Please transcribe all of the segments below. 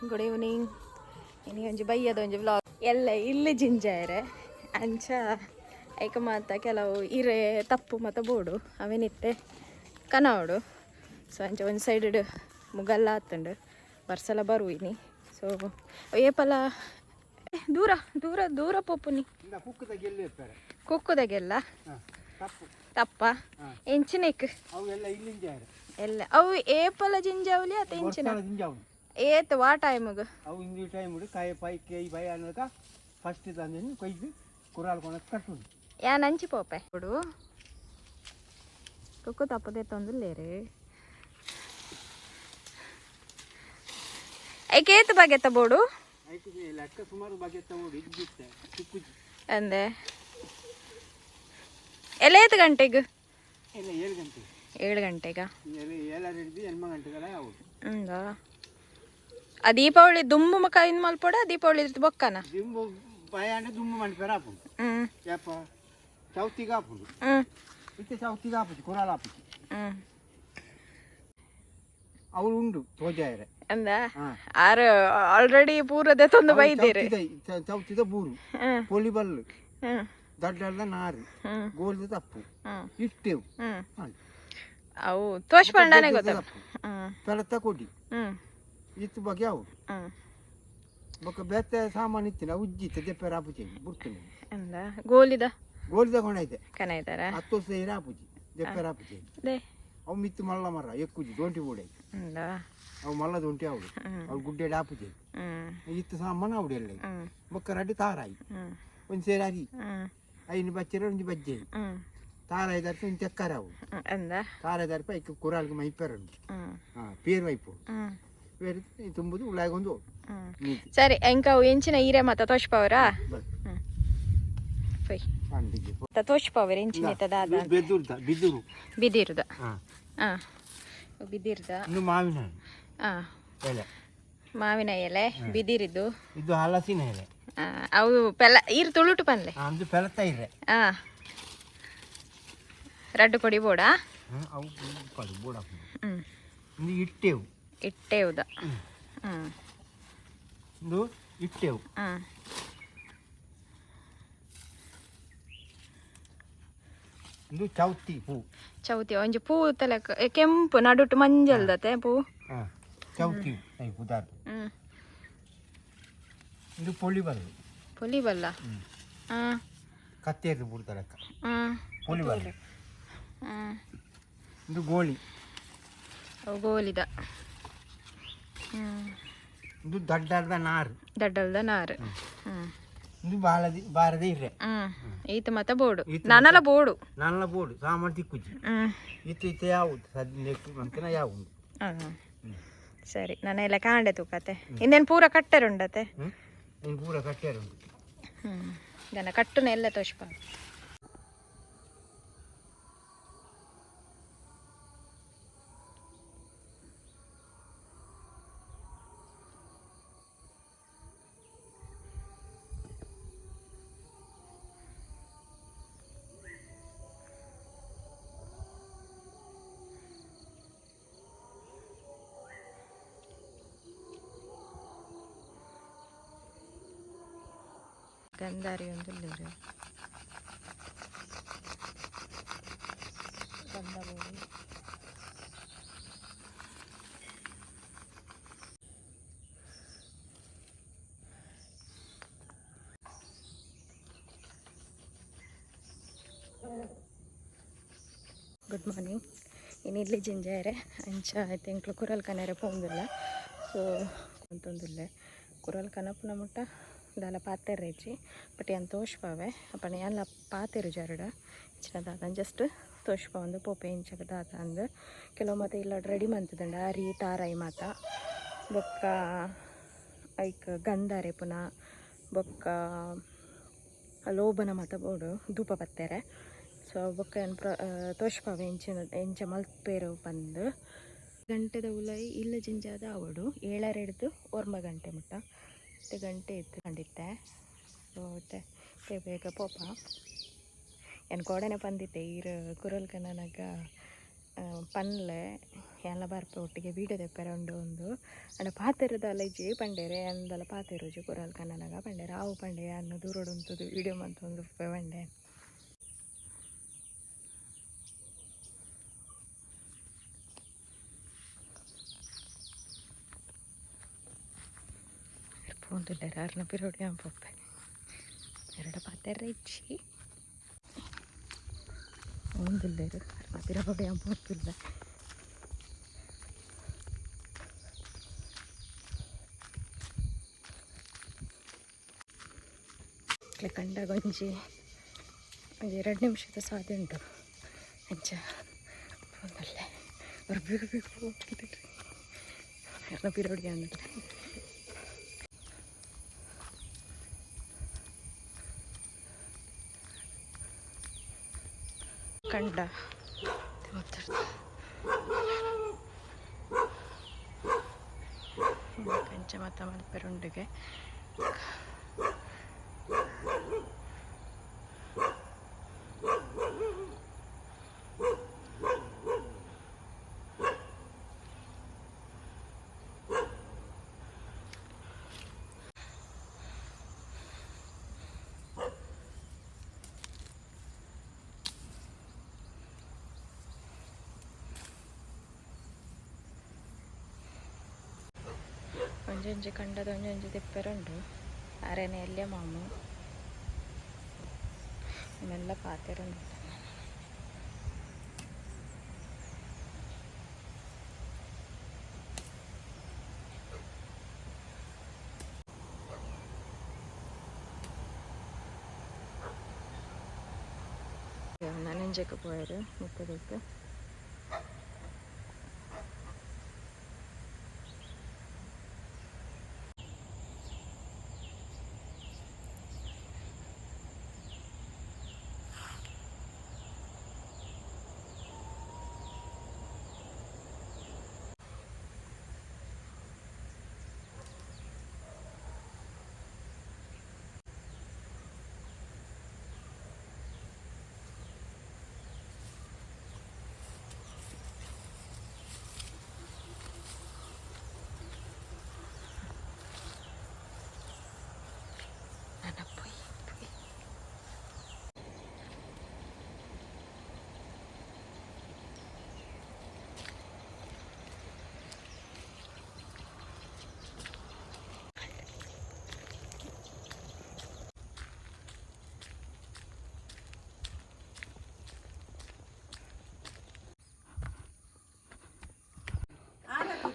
Good evening ಇನಿ ಒಂಜಿ ಬೈಯದ ಒಂಜಿ ವ್ಲಾಗ್ ಎಲ್ಲ ಇಲ್ಲಿ ಜಿಂಜಾಯರೆ ಅಂಚ ಐಕ ಮಾತ ಕೆಲವು ಇರೆ ತಪ್ಪು ಮತ್ತು ಬೋಡು ಅವೇನಿತ್ತೆ ಕನವಡು ಸೊ ಅಂಚ ಒಂದು ಸೈಡ್ ಮುಗಲ್ಲ ಆತಂಡು ಬರ್ಸಲ ಬರುವಿನಿ ಸೊ ಏಪಲ ದೂರ ದೂರ ದೂರ ಪೊಪ್ಪುನಿ ಕುಕ್ಕದಾಗೆಲ್ಲ ತಪ್ಪು ತಪ್ಪ ಎಂಚಿನ ಎಂಚಿನೆಕ್ ಅವು ಎಲ್ಲ ಅವು ಏಪಲ ಜಿಂಜಾವಲಿ ಅಥವಾ ಎಂಚಿನ ಏತ್ ವಾ ಟೈಮ್ಗೆ? ಅವು ಇಂದು ಟೈಮ್ ಕಾಯಿ ಪಾಯಿ ಕೈ ಬೈ ಅನ್ನೋಕ ಫಸ್ಟ್ ತಂದೇನು ಕೊಯ್ದು ಕುರಾಲ್ ಕೊನಕ್ ಕಟ್ಟು ಯಾ ನಂಚಿ ಪೋಪೆ? ಬಿಡು ಕುಕ್ಕು ತಪ್ಪದೆ ತೊಂದಲೇರಿ ಐಕೇತ್ ಬಾಗೆತ್ತ ಬೋಡು? ಆಯ್ತು ಲೆಕ್ಕ ಸುಮಾರು ಬಗ್ಗೆ ತಗೊಂಡು ಇದ್ದಿತ್ತೆ ಅಂದೆ. ಎಲೇತ್ ಗಂಟೆಗೆ? ಇಲ್ಲ ಏಳು ಗಂಟೆ ಏಳು ಗಂಟೆಗ. ಎಲ್ಲ ಹಿಡಿದು ಎಂಟು ಗಂಟೆಗಳ ಯಾವುದು ಹಂಗ? ಆ ದೀಪಾವಳಿ ದುಮ್ಮು ಮಕ ಇನ್ ಮಲ್ಪೊಡ ದೀಪಾವಳಿ ಬೊಕ್ಕನ? ದಿಂಬು ಭಯಾನೆ ದುಮ್ಮು ಮಣಿಪೇರ ಹಾಪುಂಡು ಹ್ಮ್. ಯಪ್ಪ ಚೌತಿಗೆ ಹಾಪುಂಡು ಹ್ಮ್. ಇತ್ತೆ ಚೌತಿಗೆ ಹಾಪುಜಿ ಕುರಾಲ್ ಹಾಪುಜಿ ಹ್ಮ್. ಅವ್ರು ಉಂಡು ತೋಜಾಯರೆ ಅಂದ? ಹಾ. ಆರು ಆಲ್ರೆಡಿ ಪೂರದೆ ತೊಂದು ಬೈದಿರಿ. ಚೌತಿದ ಬೂರು. ಹ್ಮ್. ಪೊಲಿ ಬಲ್ಲು. ಹ್ಮ್. ದಡ್ಡಲ್ದ ನಾರು. ಹ್ಮ್. ಗೋಲ್ದ ತಪ್ಪು. ಹ್ಮ್. ಇಟ್ಟೆವು. ಹ್ಮ್. ಅವು ತೋಷ್ ಪಂಡಾನೆ ಗೊತ್ತ ತಪ್ಪು. ಹ್ಮ್. ಪೆಳತ ಕೊಡಿ. ಹ್ಮ್. ಇತ್ತು ಬಗ್ಗೆ ಅವು ಹ್ಮ್ ಬೊಕ್ಕ ಬೆತ್ತ ಸಾಮಾನು ಇತ್ತಿನ ಉಜ್ಜಿತ್ತೆ ದೆಪ್ಪೆ ರಾಪುಜಿ ಬುಡ್ತೀನಿ ಅಂದ ಗೋಲಿದ ಗೋಲ್ ತಗೊಂಡೈತೆ ಕನ ಇದ್ದಾರ ಹತ್ತು ವರ್ಷ ರಾಪುಜಿ ದೆಪ್ಪೆ ರಾಪುಜಿ ದೇ ಅವು ಮಿತ್ತು ಮಲ್ಲ ಮರ ಎಕ್ಕುಜಿ ದೊಂಟಿ ಬೂಡೆ ಅಂದ ಅವು ಮಲ್ಲ ದೊಂಟಿ ಅವಳು ಹ್ಮ್ ಅವ್ಳು ಗುಡ್ಡೆ ರಾಪುಜಿ ಹ್ಮ್ ಇತ್ತು ಸಾಮಾನು ಅವಡು ಎಲ್ಲ ಹ್ಮ್ ಬೊಕ್ಕ ರಡ್ಡಿ ತಾರಾಯಿ ಹ್ಮ್ ಒಂದು ಸೇರಾರಿ ಹ್ಮ್ ಐನು ಬಚ್ಚರ ಒಂಜಿ ಬಜ್ಜೆ ಹ್ಮ್ ತಾರಾಯಿ ದರ್ಪ ಒಂದು ಚಕ್ಕರ ಅವು ಹ್ಮ್ ಅಂದ ತಾರಾಯಿ ದರ್ಪ ತುಂಬುದು ಉಳ್ಳಾಗೊಂದು ಸರಿ ಎಂಕವು ಎಂಚಿನ ಈರೆ ಮತ್ತ ತೋಷ್ಪವರ ಪವರಾ ಮತ್ತ ತೋಷ್ಪವರ ಎಂಚಿನ ಇತ್ತದ ಬಿದಿರುದ ಬಿದಿರ್ದ ಮಾವಿನ ಮಾವಿನ ಎಲೆ ಬಿದಿರಿದ್ದು ಇದು ಹಲಸಿನ ಎಲೆ. ಅವು ಪೆಲ್ಲ ಈರು ತುಳುಟು ಪನ್ಲೆ ಅದು ಪೆಲತ ಇರೆ ಹಾ. ರಡ್ಡು ಕೊಡಿ ಬೋಡ? ಹ್ಮ್, ಅವು ಕೊಡು ಬೂಡ. ಹ್ಮ್. ಇದು ಇಟ್ಟೆವು ಇಟ್ಟೆವುದ ಇದು ಇಟ್ಟೆವು ಇದು ಚೌತಿ ಹೂ ಚೌತಿ ಒಂಜಿ ಪೂ ತಲೆಕ ಕೆಂಪು ನಡುಟು ಮಂಜಲ್ದತೆ ಪೂ ಚೌತಿ ಹ್ಮ್. ಇದು ಪೊಲಿ ಬಲ್ಲು ಪುಲಿ ಬಲ್ಲ ಲೆಕ್ಕ ಹ್ಮ್ ಪೊಲಿ ಬಲ್ಲು ಇದು ಗೋಳಿ. ಗೋಲಿದ ಇದು ದಡ್ಡದ ನಾರು. ದೊಡ್ಡಲ್ದ ನಾರು. ಹ್ಮ್. ಇದು ಬಾಳದಿ ಬಾರದೆ ಇರ್ರೆ. ಈತ ಮತ್ತ ಬೋಡು. ನನ್ನಲ್ಲ ಬೋಡು. ನನ್ನಲ್ಲ ಬೋಡು. ಸಾಮರ್ಥ್ಯ ಕುಜಿ ಈತ ಇತ್ತು ಇತ್ತು ಯಾವುದು? ಸದ್ಯಕ್ಕೆ ಅಂತಿನ ಯಾವುದು ಸರಿ. ನನ್ನ ಎಲ್ಲ ಕಾಂಡೆ ತೂಕತೆ ಇನ್ನೇನು ಪೂರ ಕಟ್ಟರುಂಡತೆ ಹ್ಞೂ ಪೂರ ಕಟ್ಟರುಂಡು ಹ್ಮ್. ದನ ಕಟ್ಟುನ ಎಲ್ಲ ತೋಷ್ಪ ಗಂಧಾರಿ ಒಂದು ಇಲ್ಲಿರು. ಗಂಧ. ಗುಡ್ ಮಾರ್ನಿಂಗ್ ಇನ್ನು ಇಲ್ಲಿ ಜಿಂಜಾರೆ ಅಂಚ ಎಂಕ್ಲು ಕುರಲ್ ಕನೆರೆ ಪೋಂದಿಲ್ಲ ಸೊ ಅಂತೊಂದಿಲ್ಲ ಕುರಲ್ ಕನಪುನ ಮುಟ್ಟ ದಾಲ ಪಾತೆರ್ ರೇಚಿ, ಬಟ್ ಏನು ತೋಷ್ಪಾವೆ? ಅಪ್ಪನ ಎಲ್ಲ ಪಾತೆರು ಜರಡ ಇಚ್ಚಿನ ದಾದ ಜಸ್ಟ್ ತೋಷ್ಪ ಒಂದು ಪೋಪೆ ಇಂಚಗ ದಾದ ಅಂದು. ಕೆಲವು ಮತ್ತೆ ಇಲ್ಲ ರೆಡಿ ಮಂತದಂಡ. ಅರಿ, ತಾರಾಯಿ ಮಾತ. ಬೊಕ್ಕ ಐಕ್ ಗಂಧಾರೆ ಪುನಃ. ಬೊಕ್ಕ ಲೋಬನ ಮಾತ ಬೋಡು, ಧೂಪ ಬತ್ತೆರೆ. ಸೊ ಬೊಕ್ಕ ಏನು ಪ್ರ ತೋಷ್ಪಾವೆ ಎಂಚಿನ ಎಂಚ ಮಲ್ಪೇರು ಬಂದು. ಗಂಟೆದ ಉಲೈ ಇಲ್ಲ ಜಿಂಜಾದ ಅವಡು. ಏಳರೆಡ್ದು ಒರ್ಮ ಗಂಟೆ ಮುಟ್ಟ. ಹತ್ತು ಗಂಟೆ ಇತ್ಕೊಂಡಿದ್ದೆ ಮತ್ತೆ ಬೇಗ ಪಾಪ. ಏನು ಕೋಡನೆ ಬಂದಿದ್ದೆ ಈರು ಕುರಲ್ಕ ನನಗ ಪನ್ಲೆ, ಎಲ್ಲ ಬರ್ಪ ಒಟ್ಟಿಗೆ ಬೀಡದೆ ತೆಪ್ಪರೆ ಉಂಡು ಒಂದು. ಅಂಡ ಪಾತೆರದ ಅಲೈಜಿ ಪಂಡೇರೆ ಅಂದಲ ಪಾತೆರುಜಿ ಕುರಲ್ ಕನ್ನನಗ ಪಂಡೇರೆ, ಆವು ಪಂಡೆ ಅನ್ನ ದೂರೋಡು ಉಂತುದು ವಿಡಿಯೋ ಮಂತ್ ಒಂದು ಪಂಡೆ. ಪೋಂದಿಲ್ಲ ಅರ್ನ ಪಿರೋಡಿ ಪೊಪ್ಪೆ ಎರಡು ಪಾತೆರ ಇಚ್ಚಿ ಒಂದಿಲ್ಲೇರು ಅರ್ನ ಪಿರೋಡಿ ಪೋಪಿಲ್ಲ ಇಟ್ಲೆ ಕಂಡ ಗೊಂಜಿ ಒಂದು ಎರಡು ನಿಮಿಷದ ಸಾಧ್ಯ ಉಂಟು ಅಂಚ ಒಂದಲ್ಲೇ ಅವ್ರು ಬೇಗ ಬೇಗ ಹೋಗ್ತಿದ್ದಾರೆ ಯಾರನ್ನ ಪಿರೋಡಿ ಅನ್ನೋದು ಕಂಡ. ಕಂಚ ಮತ್ತ ಮಲ್ಪೆರುಂಡಿಗೆ ಒಂಜೊಂಜಿ ಕಂಡದ ಒಂಜೊಂಜಿ ತಿಪ್ಪೆರುಂಡು ಅರೆನೆ ಎಲ್ಲೇ ಮಾಮು ಇನ್ನೆಲ್ಲ ಪಾತೆರುಂಡು ನನಂಜಕ್ಕೆ പോയത് മുപ്പതേക്ക്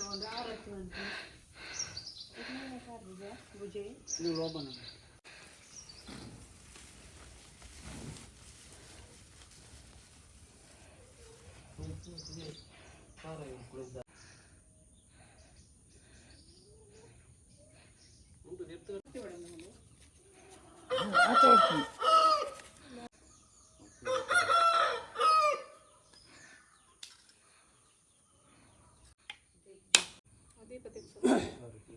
ಒಂದು ಆರತ್ತು ಅಂತ ಲೋಬನ ಆಯ್ತಾ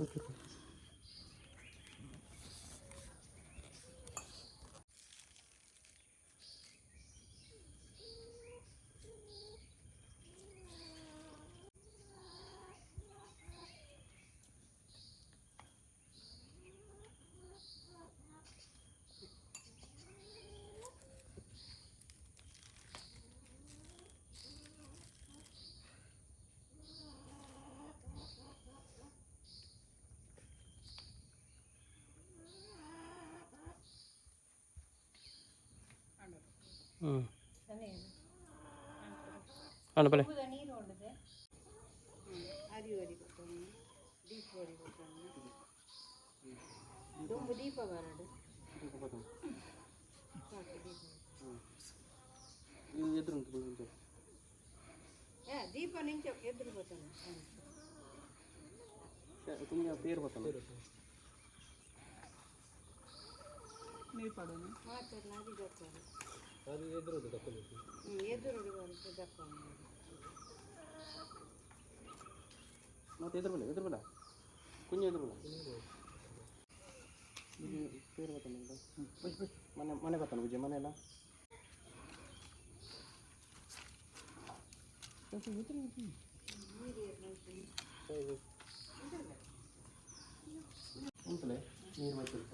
Muchas gracias. அனுப்பலே దీప నుంచి ఎదురు పోతాను కొంచెం పేరు పోతాను మీరు పడను మాట్లాడినది చెప్పాను ಗೊತ್ತಾಗ అది ఎదురు తక్కువ ಎದುರು ದಪ್ಪ ಮತ್ತೆ ಎದುರು ಬಲ್ಲ ಎದುರು ಬಲ್ಲ ಕುಂಜ ಎದುರು ಬಲ್ಲ పేరు పోతాను ಮನೆ ಮನೆ ಬರ್ತಾನೆ ವಿಜಯ ಮನೆ ಎಲ್ಲ ಉಂಟಲೆ ನೀರು ಬರ್ತಿರ್ತ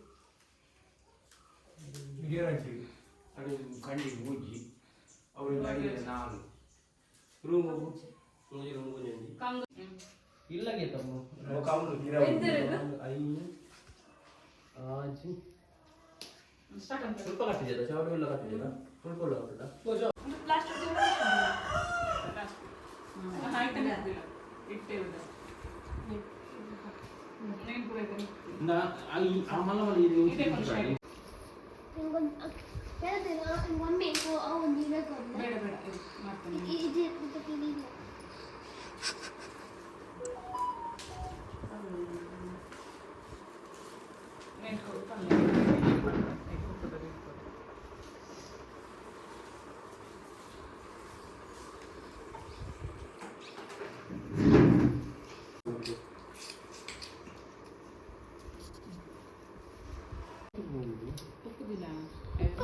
핸들은? 아이 아지 시작한다. 같은 데다. 샤워리 올라 같은 데다 볼 걸라 올라. 뭐죠? 음, 플라스틱 플라스틱. 하이트 ಇಟ್ಟೆ ಉಂಟು ನಾ ಆಮೇಲೆ ಮಾಡಿ ಇದೆ ಫಂಕ್ಷನ್ ಒಮ್ಮೆ ಬೇಡ ಬೇಡ ಮಾಡ್ತೀನಿ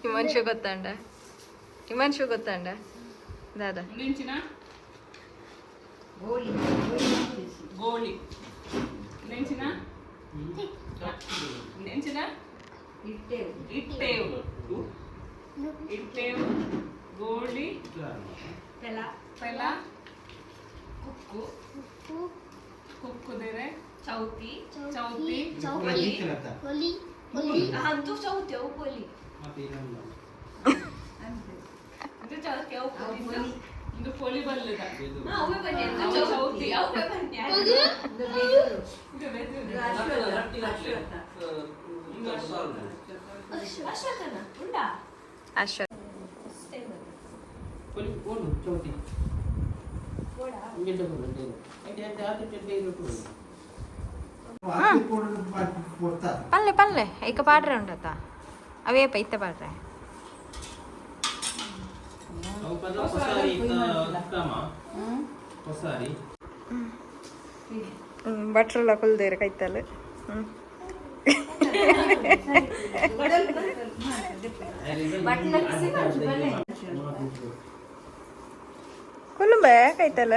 ಹಿಮಾಂಶು ಗೊತ್ತಂಡ? ಹಿಮಾಂಶು ಗೊತ್ತಂಡ? ದಾದಾ. ನೆಂಚಿನ ನೆಂಚಿನ ನೆಂಚಿನ ಇಟ್ಟೆವು ಇಟ್ಟೇವು ಇಟ್ಟೇವು ಗೋಳಿ ಪೆಲ ಕುಕ್ಕು ಕುಕ್ಕುದಿರೆ ಚೌತಿ ಚೌತಿ ಚೌತಿ ಅವು ಪೊಲಿ ಚೌತಿ ಅವು ಕೊಲಿ చౌతి గిడ్డ అయితే పల్లె పల్లె ఇక పాట ఉంటుంది ಅವೇ ಪೈತ ಬಾಡ್ರೆ ಬಟ್ರಲ್ಲ ಕುಲ್ದೇರ ಕೈತಲ್ಲ ಕುಲುಂಬೆ ಕೈತಲ್ಲ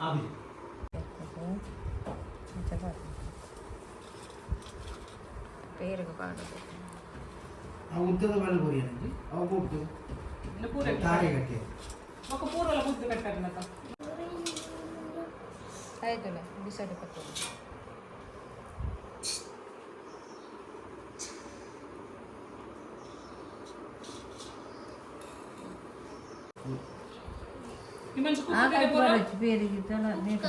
ಆಮೇಲೆ പേരൊക്കെ പാടും ആ ഉദ്ദത വേണം പോയാണെങ്കിൽ അവ കൂട്ടു താഴെ കെട്ടിയത് ఒక పూర్వల ముద్దు పెట్టారు నాకు అయితేనే డిసైడ్ పెట్టారు ఆ కైపు పెరిగితే నీకు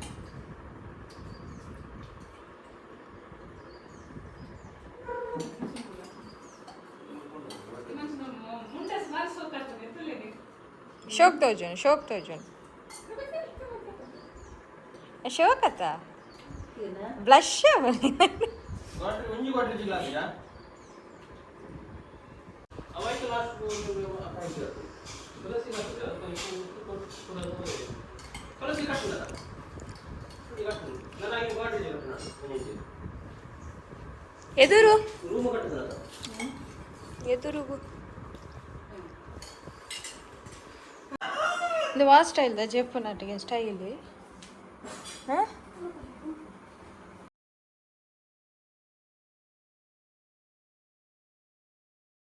ಶೋಕ್ ತೋಜುನ್ ಶೋಕ್ ತೋಜುನ್ ಶೋಕ್ ಅತ್ತ ಬ್ಲಶ್ ಎದುರು ಎದುರು ఇది వా స్టైల్దా చెప్పు నాటికి స్టైల్